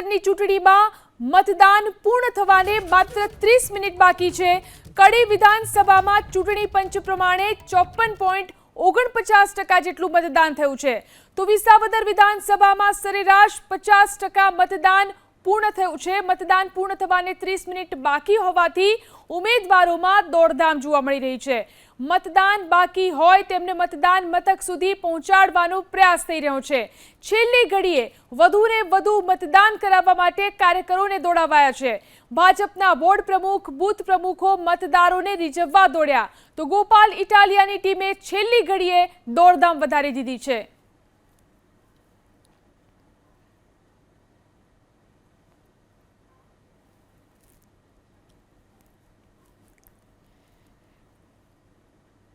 વિસાવદરની ચૂંટણીમાં મતદાન પૂર્ણ થવાને માત્ર ત્રીસ મિનિટ બાકી છે. કડી વિધાનસભામાં ચૂંટણી પંચ પ્રમાણે ચોપન પોઈન્ટ ઓગણપચાસ ટકા જેટલું મતદાન થયું છે. તો વિસાવદર વિધાનસભામાં સરેરાશ પચાસ ટકા મતદાન પૂર્ણ થયું છે. મતદાન પૂર્ણ થવાને ત્રીસ મિનિટ બાકી હોવાથી ઉમેદવારોમાં દોડધામ જોવા મળી રહી છે. મતદાન બાકી હોય તેમને મતદાન મથક સુધી પહોંચાડવાનો પ્રયાસ થઈ રહ્યો છે. છેલ્લી ઘડીએ વધુને વધુ મતદાન કરાવવા માટે કાર્યકરોને દોડાવાયા છે. ભાજપના બોર્ડ પ્રમુખ, બૂથ પ્રમુખો મતદારોને રીઝવવા દોડ્યા. તો ગોપાલ ઇટાલિયાની ટીમે છેલ્લી ઘડીએ દોડધામ વધારી દીધી છે.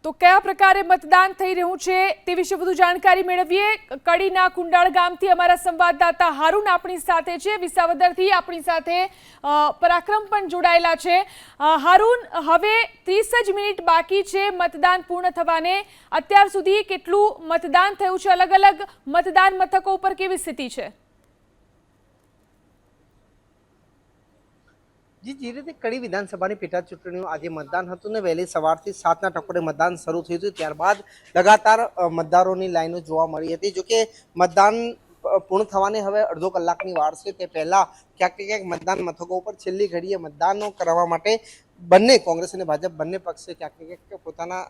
તો કયા પ્રકારે મતદાન થઈ રહ્યું છે તે વિશે વધુ જાણકારી મેળવીએ. કડીના કુંડાળ ગામથી અમારા સંવાદદાતા હારૂન આપણી સાથે છે. વિસાવદરથી આપણી સાથે પરાક્રમ પણ જોડાયેલા છે. હારૂન, હવે ત્રીસ જ મિનિટ બાકી છે મતદાન પૂર્ણ થવાને. અત્યાર સુધી કેટલું મતદાન થયું છે? અલગ અલગ મતદાન મથકો ઉપર કેવી સ્થિતિ છે? જી જે રીતે કડી વિધાનસભાની પેટા ચૂંટણીનું આજે મતદાન હતું ને વહેલી સવારથી સાતના ટકોરે મતદાન શરૂ થયું હતું, ત્યારબાદ લગાતાર મતદારોની લાઈનો જોવા મળી હતી. જોકે મતદાન પૂર્ણ થવાને હવે અડધો કલાકની વાર છે. તે પહેલાં ક્યાંક ક્યાંક મતદાન મથકો ઉપર છેલ્લી ઘડીએ મતદાનો કરવા માટે બંને, કોંગ્રેસ અને ભાજપ બંને પક્ષે ક્યાંક ક્યાંક પોતાના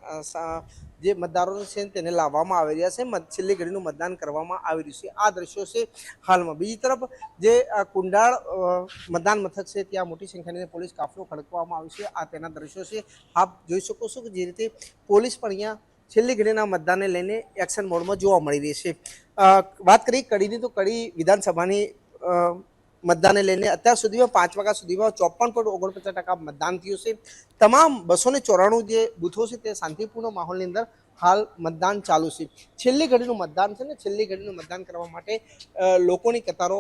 જે મતદારો છે તેને લાવવામાં આવી રહ્યા છે. છેલ્લી ઘડીનું મતદાન કરવામાં આવી રહ્યું છે. આ દ્રશ્યો છે હાલમાં. બીજી તરફ જે કુંડાળ મતદાન મથક છે, ત્યાં મોટી સંખ્યાની પોલીસ કાફલો ખડકવામાં આવ્યો છે. આ તેના દ્રશ્યો છે. આપ જોઈ શકો છો કે જે રીતે પોલીસ પણ અહીંયા છેલ્લી ઘડીના મતદાનને લઈને એક્શન મોડમાં જોવા મળી રહી છે. વાત કરીએ કડીની, તો કડી વિધાનસભાની મતદાનને લઈને અત્યાર સુધીમાં પાંચ વાગ્યા સુધીમાં ચોપન પોઈન્ટ ઓગણપચાસ ટકા મતદાન થયું છે. તમામ બસો ને ચોરાણું જે બૂથો છે તે શાંતિપૂર્ણ માહોલની અંદર હાલ મતદાન ચાલુ છે. છેલ્લી ઘડીનું મતદાન છે ને છેલ્લી ઘડીનું મતદાન કરવા માટે લોકોની કતારો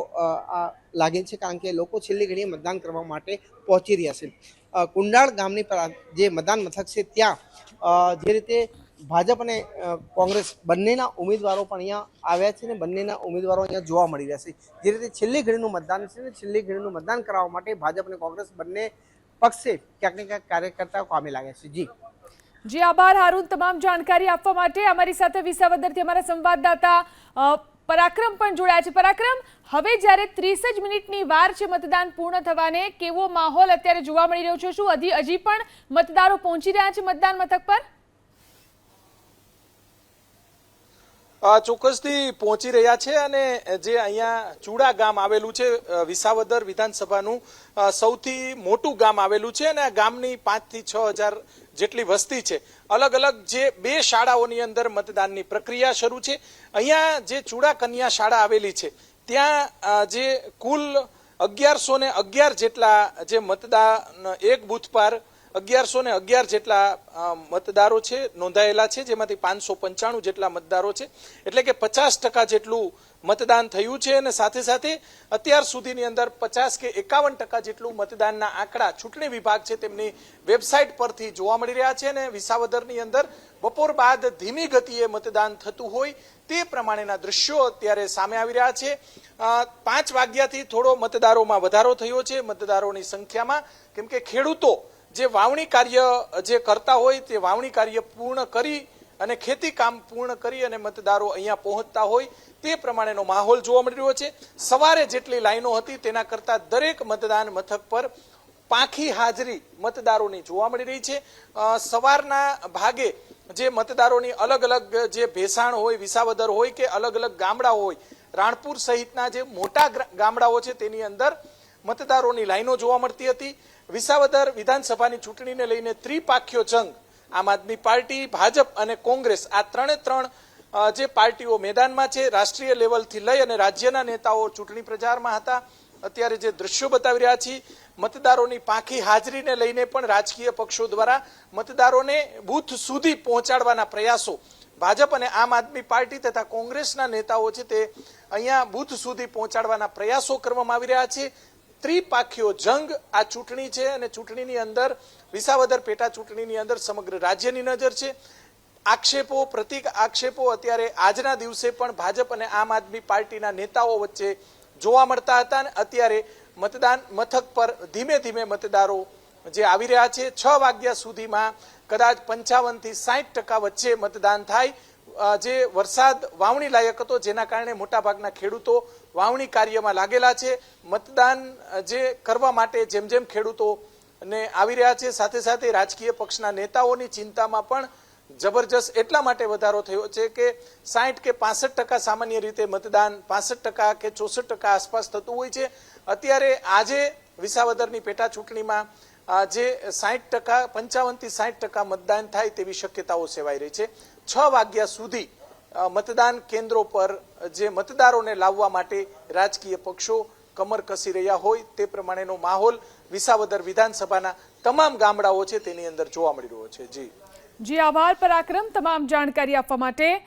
લાગે છે કારણ કે લોકો છેલ્લી ઘડીએ મતદાન કરવા માટે પહોંચી રહ્યા છે. કુંડાળ ગામની જે મતદાન મથક છે ત્યાં જે રીતે ભાજપ અને કોંગ્રેસ બંનેના ઉમેદવારો પણ અહીંયા આવ્યા છે ને બંનેના ઉમેદવારો અહીંયા જોવા મળી રહ્યા છે. જે રીતે છેલ્લી ઘડીનું મતદાન છે ને છેલ્લી ઘડીનું મતદાન કરાવવા માટે ભાજપ અને કોંગ્રેસ બંને પક્ષે ક્યાંક ને ક્યાંક કાર્યકર્તાઓ કામે લાગ્યા છે. જી. જી, આભાર હારૂન તમામ જાણકારી આપવા માટે. અમારી સાથે વિસાવદરથી અમારા સંવાદદાતા પરાક્રમ પણ જોડાયા છે. પરાક્રમ, હવે જ્યારે ત્રીસ જ મિનિટની વાર છે મતદાન પૂર્ણ થવાને, કેવો માહોલ અત્યારે જોવા મળી રહ્યો છે? શું હજી પણ મતદારો પહોંચી રહ્યા છે મતદાન મથક પર? ચોક્કસથી પહોંચી રહ્યા છે અને જે અહીંયા ચૂડા ગામ આવેલું છે વિસાવદર વિધાનસભાનું સૌથી મોટું ગામ આવેલું છે અને આ ગામની પાંચથી છ હજાર જેટલી વસ્તી છે. અલગ અલગ જે બે શાળાઓની અંદર મતદાનની પ્રક્રિયા શરૂ છે. અહીંયા જે ચૂડા કન્યા શાળા આવેલી છે, ત્યાં જે કુલ અગિયારસો ને અગિયાર જેટલા જે મતદાન એક બૂથ પર અગિયારસો ને અગિયાર જેટલા મતદારો છે, નોંધાયેલા છે, જેમાંથી પાંચસો પંચાણું જેટલા મતદારો છે. એટલે કે પચાસ ટકા જેટલું મતદાન થયું છે અને સાથે સાથે અત્યાર સુધીની અંદર પચાસ કે એકાવન ટકા જેટલું મતદાનના આંકડા ચૂંટણી વિભાગ છે તેમની વેબસાઇટ પરથી જોવા મળી રહ્યા છે અને વિસાવદરની અંદર બપોર બાદ ધીમી ગતિએ મતદાન થતું હોય તે પ્રમાણેના દ્રશ્યો અત્યારે સામે આવી રહ્યા છે. પાંચ વાગ્યાથી થોડો મતદારોમાં વધારો થયો છે. મતદારોની સંખ્યામાં, કેમ કે ખેડૂતો જે વાવણી કાર્ય જે કરતા હોય તે વાવણી કાર્ય પૂર્ણ કરી અને ખેતી કામ પૂર્ણ કરી અને મતદારો અહીંયા પહોંચતા હોય તે પ્રમાણેનો માહોલ જોવા મળી રહ્યો છે. સવારે જેટલી લાઈનો હતી તેના કરતા દરેક મતદાન મથક પર પાંખી હાજરી મતદારોની જોવા મળી રહી છે. સવારના ભાગે જે મતદારોની અલગ અલગ જે ભેસાણ હોય, વિસાવદર હોય કે અલગ અલગ ગામડાઓ હોય, રાણપુર સહિતના જે મોટા ગામડાઓ છે તેની અંદર મતદારોની લાઈનો જોવા મળતી હતી. વિસાવદર વિધાનસભાની ચૂંટણીને લઈને ત્રિપાખ્યો જંગ. આમ આદમી પાર્ટી, ભાજપ અને કોંગ્રેસ આ ત્રણે ત્રણ જે પાર્ટીઓ મેદાનમાં છે, રાષ્ટ્રીય લેવલથી લઈ અને રાજ્યના નેતાઓ ચૂંટણી પ્રચારમાં હતા. અત્યારે જે દ્રશ્યો બતાવી રહ્યા છીએ, મતદારોની પાંખી હાજરીને લઈને પણ રાજકીય પક્ષો દ્વારા મતદારોને બૂથ સુધી પહોંચાડવાના પ્રયાસો. ભાજપ અને આમ આદમી પાર્ટી તથા કોંગ્રેસના નેતાઓ છે તે અહીંયા બૂથ સુધી પહોંચાડવાના પ્રયાસો કરવામાં આવી રહ્યા છે. ત્રિપાખીઓ જંગ આ ચૂંટણી છે અને ચૂંટણીની અંદર વિસાવદર પેટા ચૂંટણીની અંદર સમગ્ર રાજ્યની નજર છે. આક્ષેપો, પ્રતિક આક્ષેપો અત્યારે આજના દિવસે પણ ભાજપ અને આમ આદમી પાર્ટીના નેતાઓ વચ્ચે જોવા મળતા હતા અને અત્યારે મતદાન મથક પર ધીમે ધીમે મતદારો જે આવી રહ્યા છે, છ વાગ્યા સુધીમાં કદાચ પંચાવનથી સાહીઠ ટકા વચ્ચે મતદાન થાય. જે વરસાદ વાવણી લાયક હતો, જેના કારણે મોટાભાગના ખેડૂતો વાવણી કાર્યમાં લાગેલા છે. મતદાન જે કરવા માટે જેમ જેમ ખેડૂતો ને આવી રહ્યા છે, સાથે સાથે રાજકીય પક્ષના નેતાઓની ચિંતામાં પણ જબરજસ્ત એટલા માટે વધારો થયો છે કે સાહીઠ કે પાસઠ ટકા સામાન્ય રીતે મતદાન, પાસઠ ટકા કે ચોસઠ ટકા આસપાસ થતું હોય છે. અત્યારે આજે વિસાવદરની પેટા ચૂંટણીમાં જે સાહીઠ ટકા પંચાવનથી સાહીઠ ટકા મતદાન થાય તેવી શક્યતાઓ સેવાઈ રહી છે. છ વાગ્યા સુધી મતદાન કેન્દ્રો પર જે મતદારોને લાવવા માટે રાજકીય પક્ષો કમર કસી રહ્યા હોય તે પ્રમાણેનો માહોલ વિસાવદર વિધાનસભાના તમામ ગામડાઓ છે તેની અંદર જોવા મળી રહ્યો છે. જી. જી, આભાર, પરાક્રમ, તમામ જાણકારી આપવા માટે